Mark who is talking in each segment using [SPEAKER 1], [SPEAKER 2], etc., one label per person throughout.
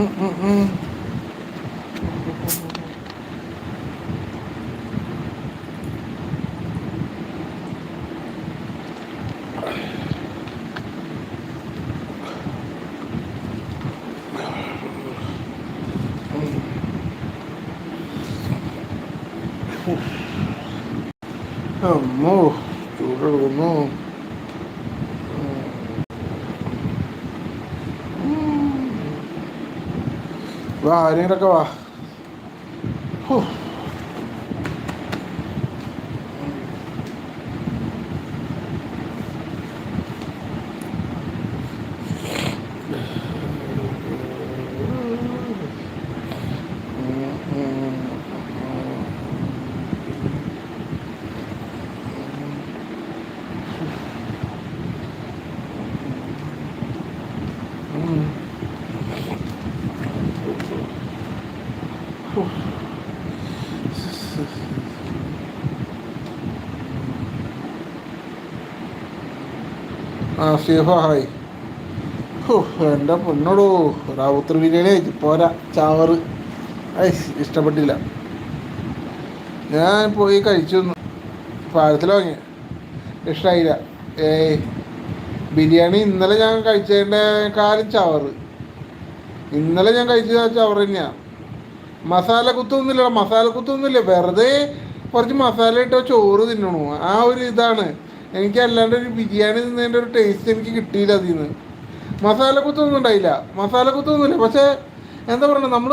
[SPEAKER 1] Mm-mm-mm. വാ ആരെങ്കിലൊക്കെ വാ ഹോ. ആ സ്റ്റീഫ ഹായ്. എന്റെ പൊന്നോടോ? റാവുത്തർ ബിരിയാണി കഴിച്ചു പോരാ ചാവറ്. ഐ ഇഷ്ടപ്പെട്ടില്ല. ഞാൻ പോയി കഴിച്ചു പാലത്തിൽ വാങ്ങി. ഇഷ്ടമായില്ല ഏയ് ബിരിയാണി ഇന്നലെ ഞാൻ കഴിച്ചതിന്റെ കാലും ചവറ്. ഇന്നലെ ഞാൻ കഴിച്ചത് ചവറ് തന്നെയാണ് മസാല കുത്തൊന്നുമില്ല മസാല കുത്തൊന്നുമില്ല. വെറുതെ കുറച്ച് മസാല ഇട്ടോ ചോറ് തിന്നണു. ആ ഒരു ഇതാണ്. എനിക്ക് അല്ലാണ്ട് ഒരു ബിരിയാണി തിന്നതിന്റെ ഒരു ടേസ്റ്റ് എനിക്ക് കിട്ടിയില്ല അതിൽ നിന്ന്. മസാല കുത്തൊന്നും ഉണ്ടായില്ല. മസാല കുത്തൊന്നുമില്ല. പക്ഷേ എന്താ പറയുക നമ്മൾ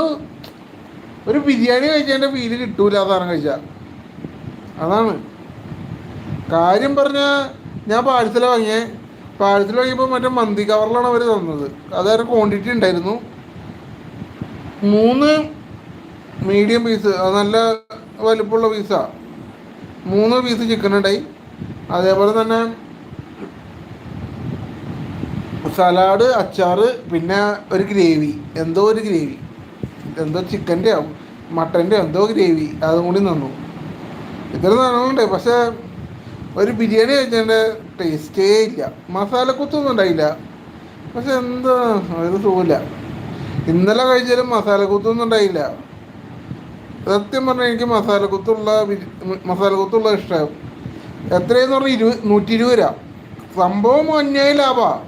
[SPEAKER 1] ഒരു ബിരിയാണി കഴിച്ചതിന്റെ ഫീൽ കിട്ടൂല സാധനം കഴിച്ചാൽ അതാണ്. കാര്യം പറഞ്ഞാൽ ഞാൻ പാഴ്സൽ വാങ്ങിയേ. പാഴ്സൽ വാങ്ങിയപ്പോൾ മറ്റേ മന്തി കവറിലാണ് അവർ തന്നത്. അതായത് ക്വാണ്ടിറ്റി ഉണ്ടായിരുന്നു. മൂന്ന് മീഡിയം പീസ് അത് നല്ല വലിപ്പമുള്ള പീസാണ് മൂന്ന് പീസ് ചിക്കൻ ഉണ്ടായി അതേപോലെ തന്നെ സലാഡ് അച്ചാറ് പിന്നെ ഒരു ഗ്രേവി എന്തോ ഒരു ഗ്രേവി എന്തോ ചിക്കന്റെ ആവും മട്ടന്റെ എന്തോ ഗ്രേവി അതും കൂടി നിന്നു. ഇത്ര നല്ലതുണ്ട് പക്ഷേ ഒരു ബിരിയാണി കഴിച്ചതിന്റെ ടേസ്റ്റേ ഇല്ല. മസാലക്കുത്തൊന്നും ഉണ്ടായില്ല. പക്ഷെ എന്താ? ഒരു സുഖമില്ല. ഇന്നലെ കഴിച്ചാലും മസാലക്കുത്തൊന്നും ഉണ്ടായില്ല. സത്യം പറഞ്ഞാൽ എനിക്ക് മസാല കുത്തുള്ള മസാല കുത്തുള്ള ഇഷ്ടം എത്രയെന്ന് പറഞ്ഞാൽ ഇരുപത് നൂറ്റി ഇരുപത് രൂപ. സംഭവം അന്യായ ലാഭമാണ്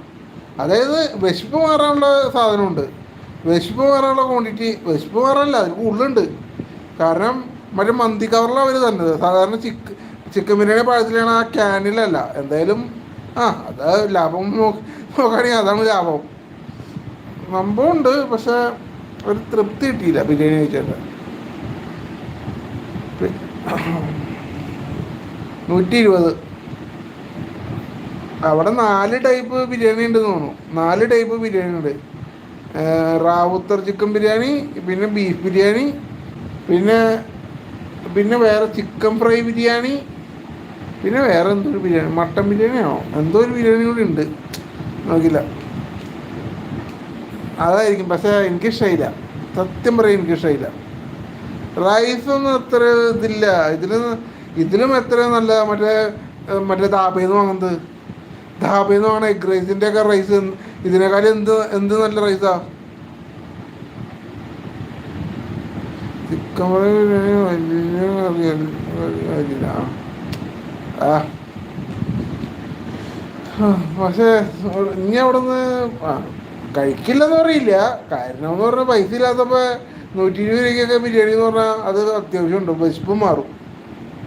[SPEAKER 1] അതായത് വിശപ്പ് മാറാനുള്ള സാധനമുണ്ട്. വിശപ്പ് മാറാനുള്ള ക്വാണ്ടിറ്റി വിശപ്പ് മാറാനല്ല അതിൽ കൂടുതലുണ്ട്. കാരണം മറ്റേ മന്തി കവറിലാണ് അവർ തന്നത്. സാധാരണ ചിക്ക് ചിക്കൻ ബിരിയാണി പാഴത്തിലാണ് ആ ക്യാനിലല്ല എന്തായാലും ആ അത് ലാഭം നോക്കി നോക്കുകയാണെങ്കിൽ അതാണ് ലാഭം. സംഭവമുണ്ട് പക്ഷേ ഒരു തൃപ്തി കിട്ടിയില്ല ബിരിയാണി കഴിച്ചിട്ട് നൂറ്റി ഇരുപത് അവിടെ നാല് ടൈപ്പ് ബിരിയാണി ഉണ്ടെന്ന് തോന്നുന്നു. നാല് ടൈപ്പ് ബിരിയാണി ഉണ്ട്. റാവുത്തർ ചിക്കൻ ബിരിയാണി പിന്നെ ബീഫ് ബിരിയാണി പിന്നെ പിന്നെ വേറെ ചിക്കൻ ഫ്രൈ ബിരിയാണി പിന്നെ വേറെ എന്തോ ഒരു ബിരിയാണി. മട്ടൻ ബിരിയാണിയാണോ? എന്തോ ഒരു ബിരിയാണി കൂടി ഉണ്ട്. നോക്കില്ല. അതായിരിക്കും. പക്ഷേ എനിക്ക് ഇഷ്ടമായില്ല സത്യം പറയാൻ എനിക്ക് ഇഷ്ടമായില്ല റൈസൊന്നും അത്ര ഇതില്ല. ഇതിൽ ഇതിലും എത്ര നല്ല മറ്റേ മറ്റേ ധാബയിൽ വാങ്ങുന്നത്? ധാബയിൽ വാങ്ങണ എഗ് റൈസിന്റെ ഒക്കെ റൈസ് ഇതിനേക്കാളും എന്ത് എന്ത് നല്ല റൈസാ ചിക്കൻ വലിയ ആ. പക്ഷേ ഇനി അവിടെ നിന്ന് ആ കഴിക്കില്ലെന്ന് പറയില്ല. കാരണം എന്ന് പറഞ്ഞാൽ പൈസ ഇല്ലാത്തപ്പോൾ നൂറ്റി ഇരുപത് രൂപയ്ക്കൊക്കെ ബിരിയാണി എന്ന് പറഞ്ഞാൽ അത് അത്യാവശ്യമുണ്ട് വിശപ്പും മാറും.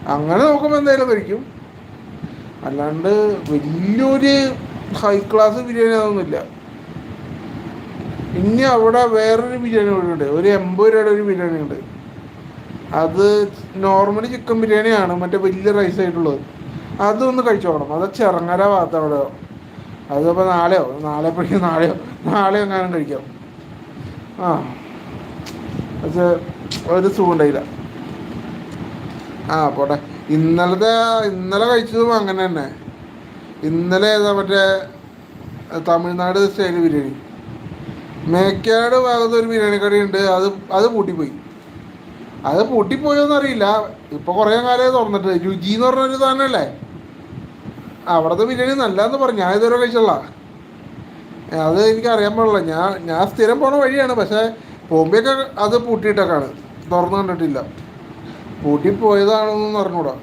[SPEAKER 1] അങ്ങനെ നോക്കുമ്പോൾ എന്തായാലും കഴിക്കും. അല്ലാണ്ട് വലിയൊരു ഹൈ ക്ലാസ് ബിരിയാണി അതൊന്നുമില്ല. ഇനി അവിടെ വേറൊരു ബിരിയാണി ഉണ്ട്. ഒരു എൺപത് രൂപയുടെ ഒരു ബിരിയാണി ഉണ്ട്. അത് നോർമലി ചിക്കൻ ബിരിയാണിയാണ്. മറ്റേ വലിയ റൈസ് ആയിട്ടുള്ളത്. അതൊന്ന് കഴിച്ചു നോക്കണം. അത് ചെറങ്ങര ഭാഗത്ത് അവിടെ. അതിപ്പോൾ നാളെയോ? നാളെ പഠിക്കും നാളെയോ? നാളെയോ എങ്ങാനും കഴിക്കാം. ആ. പക്ഷേ ഒരു സുഖം ഉണ്ടായില്ല. ആ പോട്ടെ. ഇന്നലത്തെ ഇന്നലെ കഴിച്ചതും അങ്ങനെ തന്നെ. ഇന്നലെ ഏതാ മറ്റേ തമിഴ്നാട് സ്റ്റൈൽ ബിരിയാണി. മേക്കാട് ഭാഗത്ത് ഒരു ബിരിയാണി കടയുണ്ട് അത് അത് പൂട്ടിപ്പോയി. അത് പൂട്ടിപ്പോയോന്ന് അറിയില്ല. ഇപ്പൊ കുറേ കാലം തുറന്നിട്ട്. രുചി എന്ന് പറഞ്ഞൊരു സാധനമല്ലേ അവിടുത്തെ ബിരിയാണി നല്ലതെന്ന് പറഞ്ഞു. ഞാൻ ഇതുവരെ കഴിച്ചുള്ള അത് എനിക്ക് അറിയാൻ പാടില്ല. ഞാൻ ഞാൻ സ്ഥിരം പോണ വഴിയാണ്. പക്ഷെ പോകുമ്പോഴൊക്കെ അത് പൂട്ടിയിട്ടൊക്കെയാണ് തുറന്നു കണ്ടിട്ടില്ല. പൂട്ടി പോയതാണെന്ന് അറിഞ്ഞൂടാ.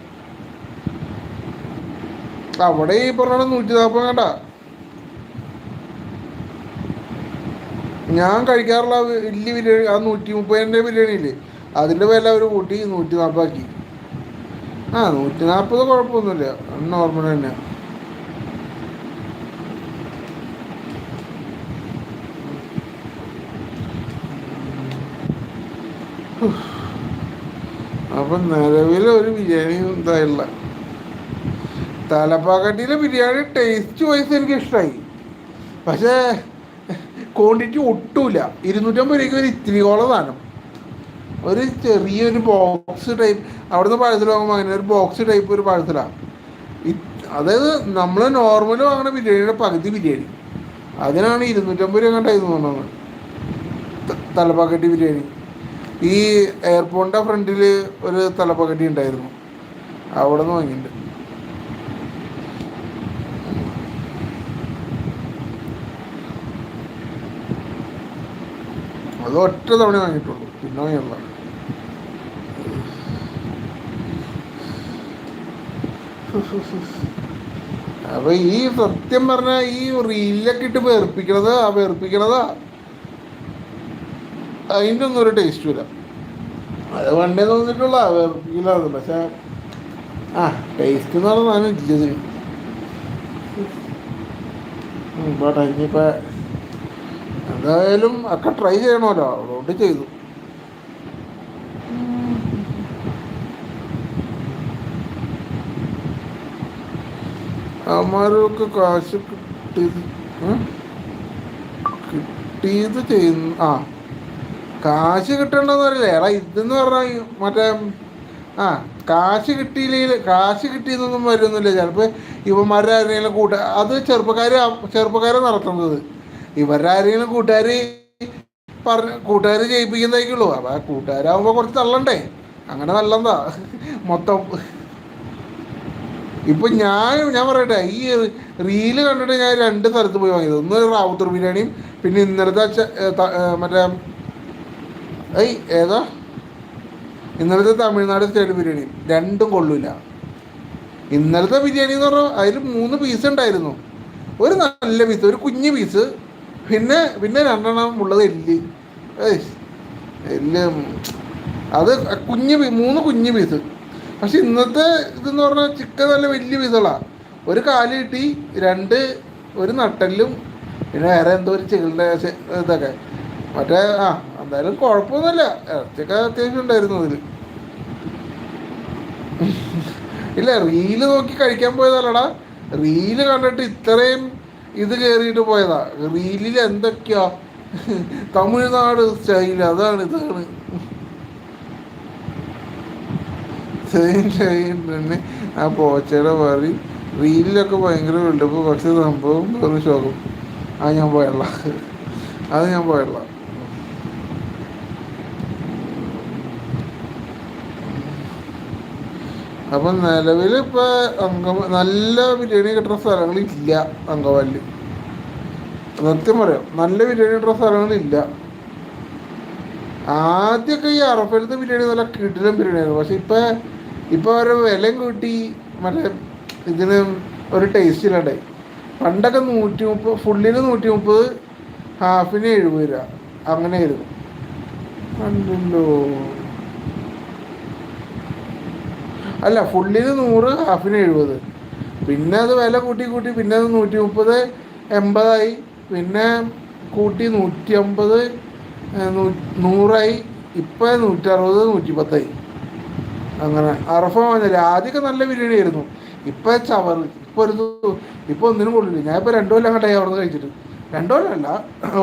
[SPEAKER 1] അവിടെ ഈ പറഞ്ഞ നൂറ്റി നാൽപ്പത് കണ്ട. ഞാൻ കഴിക്കാറുള്ള വലിയ ബിരിയാണി ആ നൂറ്റി മുപ്പതിന്റെ ബിരിയാണി ഇല്ലേ? അതിന്റെ വില അവർ കൂട്ടി നൂറ്റി നാൽപ്പതാക്കി ആ നൂറ്റി നാൽപ്പത് കുഴപ്പമൊന്നുമില്ല. നോർമൽ തന്നെയാണ് അപ്പം നിലവിൽ ഒരു ബിരിയാണി എന്തായില്ല തലപ്പാക്കട്ടിയിലെ ബിരിയാണി ടേസ്റ്റ് വൈസ് എനിക്ക് ഇഷ്ടമായി പക്ഷേ ക്വാണ്ടിറ്റി ഒട്ടുമില്ല ഇരുന്നൂറ്റമ്പത് രൂപയ്ക്ക് ഒരു ഇത്തിരിയോളം സാധനം. ഒരു ചെറിയൊരു ബോക്സ് ടൈപ്പ് അവിടുന്ന് പഴത്തിൽ വാങ്ങുമ്പോൾ അങ്ങനെ ഒരു ബോക്സ് ടൈപ്പ് ഒരു പഴത്തിലാണ് അതായത് നമ്മൾ നോർമൽ വാങ്ങുന്ന ബിരിയാണിയുടെ പകുതി ബിരിയാണി. അതിനാണ് ഇരുന്നൂറ്റമ്പത് രൂപ കണ്ടായിരുന്നു തോന്നുന്നത്. തലപ്പാക്കട്ടി ബിരിയാണി. ഈ എയർപോർട്ടിന്റെ ഫ്രണ്ടിൽ ഒരു തലപ്പകടി ഉണ്ടായിരുന്നു. അവിടെ നിന്ന് വാങ്ങിയിട്ടുണ്ട്. അത് ഒറ്റ തവണ വാങ്ങിയിട്ടുള്ളൂ. പിന്നെ വാങ്ങിയുള്ള അപ്പൊ ഈ സത്യം പറഞ്ഞ ഈ റീലൊക്കെ ഇട്ട് വേർപ്പിക്കണത് ആ വേർപ്പിക്കണതാ. അതിന്റെ ഒന്നും ഒരു ടേസ്റ്റും ഇല്ല. അത് പണ്ടേ തോന്നിട്ടുള്ള ഫീലാണ് പക്ഷെ ആ ടേസ്റ്റ് എന്ന് പറഞ്ഞാൽ ഇല്ലത് പോട്ടെ ഇനിയിപ്പോൾ എന്തായാലും ഒക്കെ ട്രൈ ചെയ്യണമല്ലോ. അതുകൊണ്ട് ചെയ്തു. അമാരൊക്കെ കാശ് കിട്ടിയത് കിട്ടിയത് ചെയ്യുന്നു ആ. കാശ് കിട്ടണ്ടെന്ന് പറയില്ലേ? എടാ ഇതെന്ന് പറഞ്ഞാൽ മറ്റേ ആ കാശ് കിട്ടിയില്ലെങ്കിൽ കാശ് കിട്ടിയെന്നൊന്നും വരുന്നില്ല. ചിലപ്പോൾ ഇവന്മാരുടെ ആരെങ്കിലും കൂട്ട അത് ചെറുപ്പക്കാർ ചെറുപ്പക്കാരെ നടത്തുന്നത്. ഇവരുടെ ആരെങ്കിലും കൂട്ടുകാർ പറഞ്ഞ കൂട്ടുകാർ ജയിപ്പിക്കുന്നതായിരിക്കുള്ളൂ. അപ്പം ആ കൂട്ടുകാരാകുമ്പോൾ കുറച്ച് തള്ളണ്ടേ? അങ്ങനെ നല്ലതാ മൊത്തം. ഇപ്പൊ ഞാൻ ഞാൻ പറയട്ടെ ഈ റീൽ കണ്ടിട്ട് ഞാൻ രണ്ട് സ്ഥലത്ത് പോയി വാങ്ങിയത്. ഒന്ന് റാവുത്തർ ബിരിയാണിയും പിന്നെ ഇന്നലത്തെ മറ്റേ ഏയ് ഏതാ? ഇന്നലത്തെ തമിഴ്നാട് സ്റ്റൈൽ ബിരിയാണി. രണ്ടും കൊള്ളൂല. ഇന്നലത്തെ ബിരിയാണി എന്ന് പറഞ്ഞാൽ അതിൽ മൂന്ന് പീസ് ഉണ്ടായിരുന്നു. ഒരു നല്ല പീസ് ഒരു കുഞ്ഞ് പീസ് പിന്നെ പിന്നെ രണ്ടെണ്ണം ഉള്ളത് എല്ല്. എല്ല് അത് കുഞ്ഞ് മൂന്ന് കുഞ്ഞ് പീസ് പക്ഷെ ഇന്നത്തെ ഇതെന്ന് പറഞ്ഞാൽ ചിക്കൻ നല്ല വലിയ പീസുകളാണ് ഒരു കാൽ കിട്ടി രണ്ട് ഒരു നട്ടലും പിന്നെ വേറെ എന്തോ ഒരു ചികളുടെ ഇതൊക്കെ. മറ്റേ ആ എന്തായാലും കുഴപ്പമൊന്നുമില്ല. ഇറച്ചിയൊക്കെ അത്യാവശ്യം ഉണ്ടായിരുന്നു അതിൽ ഇല്ല റീൽ നോക്കി കഴിക്കാൻ പോയതല്ലടാ. റീൽ കണ്ടിട്ട് ഇത്രയും ഇത് കയറിയിട്ട് പോയതാ. റീലിൽ എന്തൊക്കെയാ? തമിഴ്നാട് സ്റ്റൈൽ അതാണ് ഇതാണ്. ആ പോച്ചയുടെ മാറി റീലിലൊക്കെ ഭയങ്കര വെളുപ്പ് പക്ഷെ സംഭവം വെറും ശോകം. ആ ഞാൻ പോയല്ല അത് ഞാൻ പോയല്ല അപ്പം നിലവിൽ ഇപ്പോൾ അങ്ക നല്ല ബിരിയാണി കിട്ടുന്ന സ്ഥലങ്ങളില്ല അങ്കവാലി സത്യം പറയാം നല്ല ബിരിയാണി കിട്ടുന്ന സ്ഥലങ്ങളില്ല. ആദ്യമൊക്കെ ഈ അറഫലത്തെ ബിരിയാണി നല്ല കിടിലം ബിരിയാണിയായിരുന്നു. പക്ഷെ ഇപ്പം ഇപ്പോൾ ഒരു വിലയും കൂട്ടി മറ്റേ ഇതിന് ഒരു ടേസ്റ്റ് ഇല്ലാണ്ടായി. പണ്ടൊക്കെ നൂറ്റി മുപ്പത് ഫുള്ളിന് നൂറ്റി മുപ്പത് ഹാഫിന് എഴുപത് രൂപ. അങ്ങനെയായിരുന്നു. കണ്ടല്ലോ. അല്ല ഫുള്ളിന് നൂറ് ഹാഫിന് എഴുപത്. പിന്നെ അത് വില കൂട്ടി കൂട്ടി പിന്നെ അത് നൂറ്റി മുപ്പത് എൺപതായി. പിന്നെ കൂട്ടി നൂറ്റി അമ്പത് നൂറായി. ഇപ്പം നൂറ്ററുപത് നൂറ്റി പത്തായി അങ്ങനെ. അറഫ വന്നില്ല ആദ്യമൊക്കെ നല്ല ബിരിയാണി ആയിരുന്നു. ഇപ്പം ചവർ ഇപ്പോൾ ഒരു ഇപ്പോൾ ഒന്നിനും കൊള്ളില്ല. ഞാൻ ഇപ്പോൾ രണ്ടു കൊല്ലം അങ്ങോട്ടായി അവിടെ നിന്ന് കഴിച്ചിട്ട്. രണ്ടു കൊല്ലമല്ല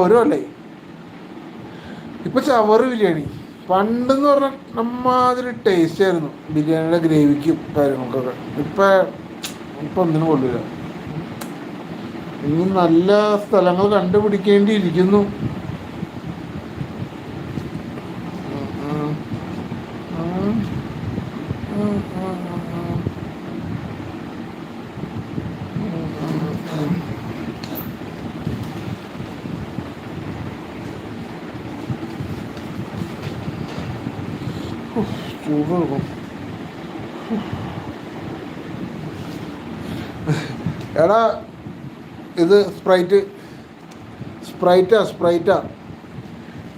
[SPEAKER 1] ഒരു കൊല്ലായി. ഇപ്പം ചവറ് ബിരിയാണി. പണ്ടെന്ന് പറഞ്ഞാൽ നമ്മാതിരി ടേസ്റ്റ് ആയിരുന്നു. ബിരിയാണിയുടെ ഗ്രേവിക്കും കാര്യങ്ങൾക്കൊക്കെ. ഇപ്പം ഇപ്പം ഒന്നിനും കൊള്ളില്ല ഇനി നല്ല സ്ഥലങ്ങൾ കണ്ടുപിടിക്കേണ്ടിയിരിക്കുന്നു ചൂട് കൊടുക്കും എടാ ഇത് സ്പ്രൈറ്റ് സ്പ്രൈറ്റാ സ്പ്രൈറ്റാ.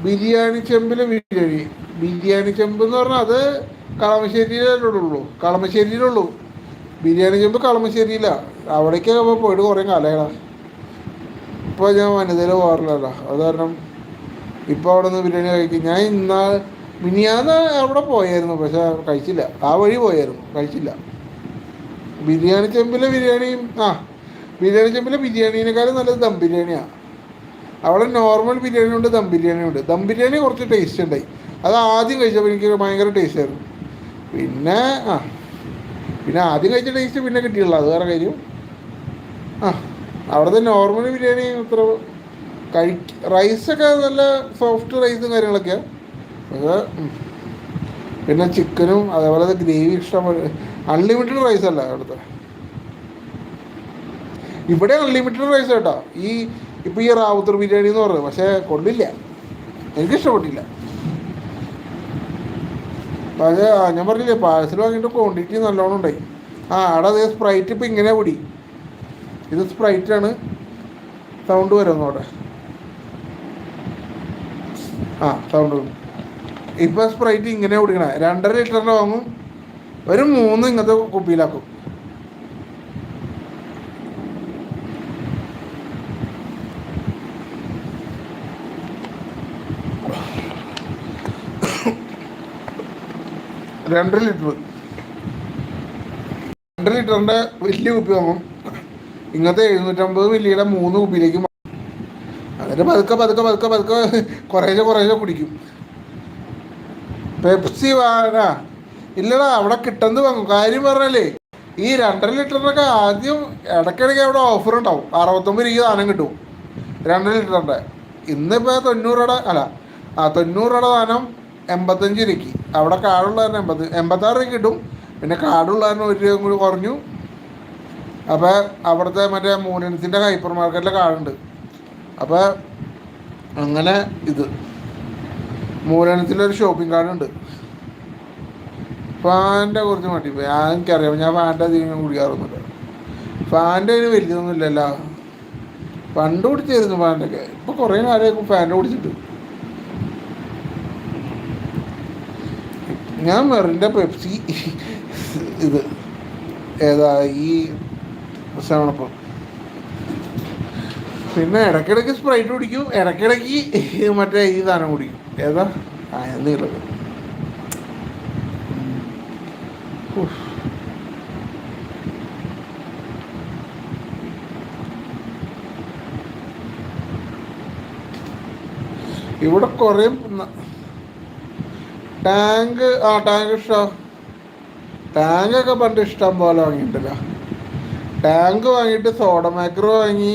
[SPEAKER 1] ബിരിയാണി ചെമ്പിൽ ബിരിയാണി ബിരിയാണി ചെമ്പ് എന്ന് പറഞ്ഞാൽ അത് കളമശ്ശേരിയിലുള്ളൂ കളമശ്ശേരിയിലുള്ളൂ. ബിരിയാണി ചെമ്പ് കളമശ്ശേരിയിലാണ് അവിടേക്കൊക്കെ പോയിട്ട് കുറേ കാലമാടാ ഇപ്പോൾ ഞാൻ വനിതയിൽ പോകാറില്ലല്ലോ അത് കാരണം ഇപ്പോൾ അവിടെ നിന്ന് ബിരിയാണി കഴിക്കും. ഞാൻ ഇന്നാൾ മിനിയാന്ന് അവിടെ പോയായിരുന്നു പക്ഷെ കഴിച്ചില്ല. ആ വഴി പോയായിരുന്നു കഴിച്ചില്ല. ബിരിയാണി ചെമ്പിലെ ബിരിയാണിയും ആ ബിരിയാണി ചെമ്പിലെ ബിരിയാണീനേക്കാളും നല്ലത് ദം ബിരിയാണിയാണ് അവിടെ നോർമൽ ബിരിയാണി ഉണ്ട് ദം ബിരിയാണി ഉണ്ട്. ദം ബിരിയാണി കുറച്ച് ടേസ്റ്റ് ഉണ്ടായി. അത് ആദ്യം കഴിച്ചപ്പോൾ എനിക്ക് ഭയങ്കര ടേസ്റ്റ് ആയിരുന്നു. പിന്നെ ആ പിന്നെ ആദ്യം കഴിച്ച ടേസ്റ്റ് പിന്നെ കിട്ടിയുള്ളൂ അത് വേറെ കാര്യം. ആ അവിടുത്തെ നോർമൽ ബിരിയാണി അത്ര കഴിക്ക റൈസൊക്കെ നല്ല സോഫ്റ്റ് റൈസും കാര്യങ്ങളൊക്കെയാണ് പക്ഷേ പിന്നെ ചിക്കനും അതേപോലെ ഗ്രേവി ഇഷ്ടം അൺലിമിറ്റഡ് റൈസ് അല്ല അവിടുത്തെ. ഇവിടെ അൺലിമിറ്റഡ് റൈസ് കേട്ടോ ഈ ഇപ്പോൾ ഈ റാവുത്തർ ബിരിയാണി എന്ന് പറഞ്ഞത് പക്ഷേ കൊള്ളില്ല. എനിക്ക് ഇഷ്ടപ്പെട്ടില്ല. പക്ഷേ ഞാൻ പറഞ്ഞില്ലേ പാഴ്സൽ വാങ്ങിയിട്ട് ക്വാണ്ടിറ്റി നല്ലോണം ഉണ്ടായി. ആ അവിടെ അതേ സ്പ്രൈറ്റ് ഇപ്പം ഇങ്ങനെ പൊടി. ഇത് സ്പ്രൈറ്റാണ് സൗണ്ട് വരുന്നു അവിടെ. ആ സൗണ്ട് ഇപ്പം സ്പ്രൈറ്റ് ഇങ്ങനെ കുടിക്കണം. രണ്ടര ലിറ്ററിന്റെ വാങ്ങും. ഒരു മൂന്ന് ഇങ്ങനത്തെ കുപ്പിയിലാക്കും. രണ്ടര ലിറ്റർ. രണ്ട് ലിറ്ററിന്റെ വലിയ കുപ്പി വാങ്ങും. ഇങ്ങനത്തെ എഴുന്നൂറ്റമ്പത് മില്ലിയുടെ മൂന്ന് കുപ്പിയിലേക്ക് എന്നിട്ട് പതുക്കെ പതുക്കെ പതുക്കെ പതുക്കെ കുറേശ്ശെ കുറേശ്ശെ കുടിക്കും. പെപ്സി വാടാ. ഇല്ലടാ അവിടെ കിട്ടുന്നത് വാങ്ങും. കാര്യം പറഞ്ഞല്ലേ ഈ രണ്ടര ലിറ്ററിനൊക്കെ ആദ്യം ഇടയ്ക്കിടയ്ക്ക് അവിടെ ഓഫർ ഉണ്ടാവും. അറുപത്തൊമ്പത് രൂപ സാധനം കിട്ടും. രണ്ടര ലിറ്ററിന്റെ ഇന്നിപ്പോൾ തൊണ്ണൂറ് അല്ല ആ തൊണ്ണൂറ് രൂപ സാധനം എൺപത്തഞ്ച് രൂപയ്ക്ക്. അവിടെ കാർഡുള്ള തന്നെ എൺപത് എൺപത്താറ് രൂപയ്ക്ക് കിട്ടും. പിന്നെ കാർഡുള്ള തന്നെ ഒരു രൂപ കൂടി കുറഞ്ഞു. അപ്പോൾ അവിടുത്തെ മറ്റേ മൂലനത്തിന്റെ ഹൈപ്പർ മാർക്കറ്റിലെ കാർഡുണ്ട്. അപ്പോൾ അങ്ങനെ ഇത്. മൂലനത്തിലൊരു ഷോപ്പിംഗ് കാർഡുണ്ട് ഫാന്റെ കുറച്ച് മട്ടി ഞാൻ എനിക്കറിയാം. ഞാൻ ഫാന്റെ അധികം കുടിക്കാറൊന്നുമില്ല. ഫാന്റെ അതിന് വലിയതൊന്നുമില്ലല്ലോ. പണ്ട് കുടിച്ചായിരുന്നു ഫാന്റെയൊക്കെ ഇപ്പോൾ കുറേ കാലമായിരിക്കും ഫാന്റെ കുടിച്ചിട്ട്. ഞാൻ മെറിന്റെ പെപ്സി. ഇത് ഏതാ ഈ സെവണപ്പം പിന്നെ ഇടയ്ക്കിടയ്ക്ക് സ്പ്രൈറ്റ് കുടിക്കും ഇടയ്ക്കിടയ്ക്ക് മറ്റേ ഈ സാധനം കുടിക്കും. ഏതാ? ആ ഇവിടെ കുറേ ടാങ്ക് ആ ടാങ്ക് ഇഷ്ടം. ടാങ്കൊക്കെ പണ്ട് ഇഷ്ടം പോലെ വാങ്ങിയിട്ടില്ല. ടാങ്ക് വാങ്ങിയിട്ട് സോഡ മേക്കർ വാങ്ങി.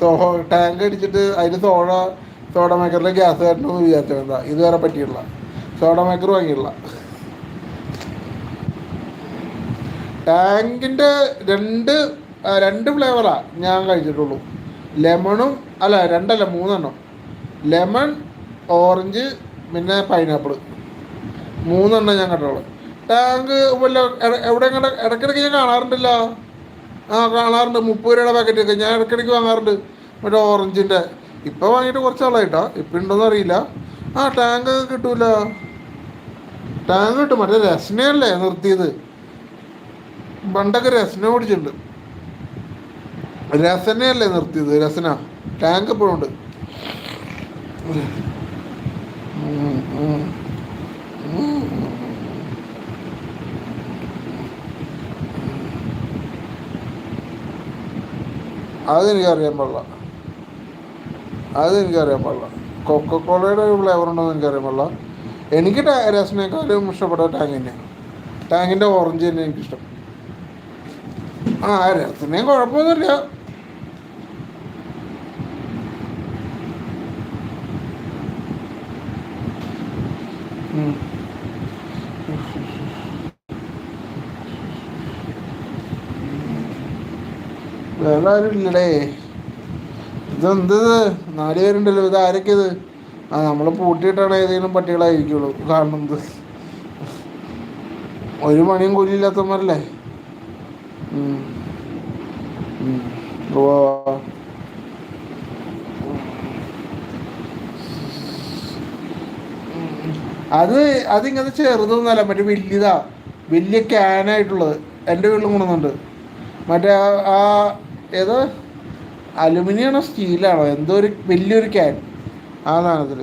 [SPEAKER 1] സോ ടാങ്ക് അടിച്ചിട്ട് അതിന് സോഡ സോഡ മേക്കറിൽ ഗ്യാസ് കയറ്റണമെന്ന് വിചാരിച്ചതാ. ഇതുവരെ പറ്റിയിട്ടില്ല. സോഡ മേക്കർ വാങ്ങിയില്ല ടാങ്കിന്റെ രണ്ട് രണ്ട് ഫ്ലേവറാണ് ഞാൻ കഴിച്ചിട്ടുള്ളൂ. ലെമണും അല്ല രണ്ടല്ല മൂന്നെണ്ണം. ലെമൺ ഓറഞ്ച് പിന്നെ പൈനാപ്പിൾ മൂന്നെണ്ണം ഞാൻ കണ്ടോളൂ ടാങ്ക് വല്ല എവിടെ ഇടയ്ക്കിടയ്ക്ക് ഞാൻ കാണാറുണ്ടല്ല. ആ കാണാറുണ്ട്. മുപ്പത് രൂപയുടെ പാക്കറ്റൊക്കെ ഞാൻ ഇടയ്ക്കിടയ്ക്ക് വാങ്ങാറുണ്ട്. മറ്റേ ഓറഞ്ചിന്റെ ഇപ്പോൾ വാങ്ങിയിട്ട് കുറച്ച് ആളായിട്ടാ ഇപ്പം ഉണ്ടോന്ന് അറിയില്ല. ആ ടാങ്ക് കിട്ടൂല. ടാങ്ക് കിട്ടും. മറ്റേ രസനയല്ലേ നിർത്തിയത്? പണ്ടൊക്കെ രസന ഓടിച്ചിട്ടുണ്ട് രസനയല്ലേ നിർത്തിയത്? രസന. ടാങ്ക് ഇപ്പോഴും അതെനിക്കറിയാൻ പാടില്ല. അതെനിക്കറിയാൻ പാടില്ല. കൊക്കക്കോളയുടെ ഒരു ഫ്ലേവർ ഉണ്ടോ എന്ന് എനിക്കറിയാൻ പാടില്ല. എനിക്ക് രസനേക്കാളും ഇഷ്ടപ്പെട്ട ടാങ് തന്നെയാണ് ടാങ്ങിന്റെ ഓറഞ്ച് തന്നെ എനിക്കിഷ്ടം. ആ രസനയും കുഴപ്പമൊന്നുമില്ല. വേറെ ആരും ഇല്ലടേ ഇതെന്ത് നാല് പേരുണ്ടല്ലോ ഇത് ആരൊക്കെ ഇത് ആ നമ്മൾ പൂട്ടിയിട്ടാണ് ഏതെങ്കിലും പട്ടികളായിരിക്കുള്ളൂ. കാണുന്നത് ഒരു പണിയും കൂലിയില്ലാത്തമാരല്ലേ. അത് അതിങ്ങനെ ചെറുതൊന്നുമല്ല മറ്റേ വലിയതാ. വലിയ ക്യാനായിട്ടുള്ളത് എന്റെ വീട്ടിലും കൊണ്ടുവന്നുണ്ട് മറ്റേ ആ ഏതോ അലുമിനിയാണോ സ്റ്റീലാണോ? എന്തോ ഒരു വലിയൊരു ക്യാൻ ആ സാധനത്തിൽ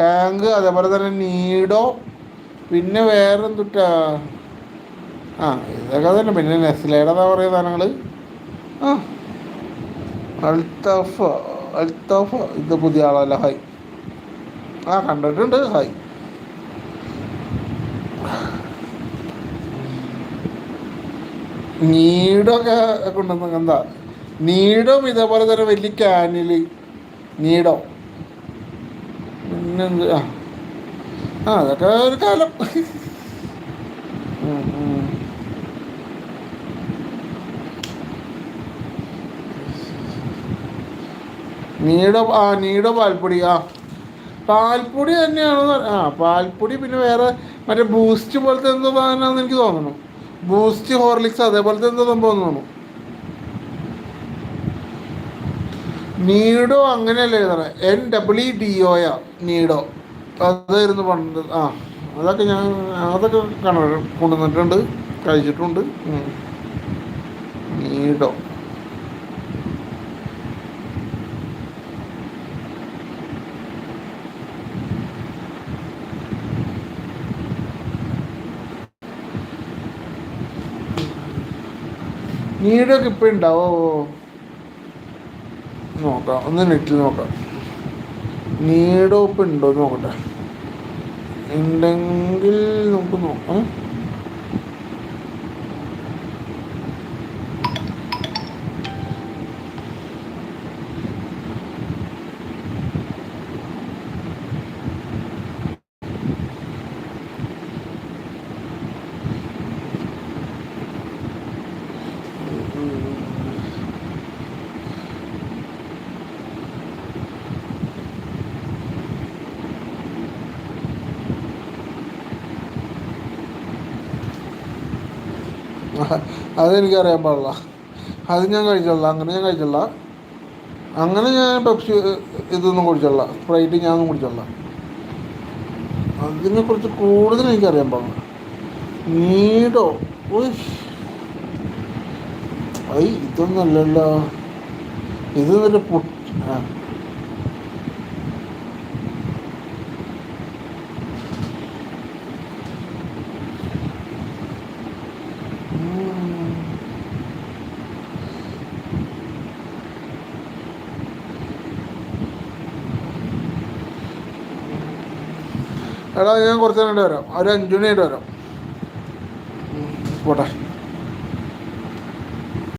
[SPEAKER 1] ടാങ്ക് അതേപോലെ തന്നെ നീഡോ പിന്നെ വേറെ എന്തുട്ടാ ആ ഇതൊക്കെ തന്നെ. പിന്നെ നെസ്ലയുടെ പറയുക സാധനങ്ങൾ ആ അൽത്താഫ് അൽത്താഫ്. ഇത് പുതിയ ആളല്ല ഹായ് ആ കണ്ടിട്ടുണ്ട് ഹായ് നീടൊക്കെ കൊണ്ടുവന്ന എന്താ? നീടും ഇതേപോലെ തന്നെ വലിയ ക്യാനിൽ നീടോ. പിന്നെന്ത്? ആ. ആ അതൊക്കെ ഒരു കാലം. നീടോ ആ നീട പാൽപ്പൊടി ആ. പാൽപ്പൊടി തന്നെയാണ് ആ പാൽപ്പൊടി പിന്നെ വേറെ മറ്റേ ബൂസ്റ്റ് പോലത്തെ എന്തോ സാധനമാണെന്ന് എനിക്ക് തോന്നുന്നു. ബൂസ്റ്റ് ഹോർലിക്സ് അതേപോലത്തെ എന്തോ സംഭവം തോന്നുന്നു. നീഡോ അങ്ങനെയല്ലേ എഴുതണേ എൻ ഡബ്ല്യു ഡി ഒയാ നീഡോ. അതായിരുന്നു പണ്ട് ആ അതൊക്കെ ഞാൻ അതൊക്കെ കണ കൊണ്ടുവന്നിട്ടുണ്ട് കഴിച്ചിട്ടുണ്ട്. നീഡോ. നീഡൊക്കെ ഇപ്പം ഉണ്ടാവോ? നോക്കാം. ഒന്ന് നെറ്റിൽ നോക്കാം. നീഡോപ്പ് ഉണ്ടോ നോക്കട്ടെ. ഉണ്ടെങ്കിൽ നമുക്ക് നോക്കാം. അതെനിക്കറിയാൻ പാടില്ല. അത് ഞാൻ കഴിച്ചോളാം അങ്ങനെ ഞാൻ കഴിച്ചോളാം അങ്ങനെ ഞാൻ പെപ്സി ഇതൊന്നും കുടിച്ചോളാം സ്പ്രൈറ്റ് ഞാനൊന്നും കുടിച്ചോളാം അതിനെക്കുറിച്ച് കൂടുതൽ എനിക്കറിയാൻ പാടില്ല. നീടോ? ഐ ഇതൊന്നല്ലല്ലോ. ഇത് എന്നിട്ട് പുട്ട് ആ ഉം. എടാ ഞാൻ കുറച്ച് നേരം വരാം. ഒരു അഞ്ചു മണിയായിട്ട് വരാം. പോട്ടെ.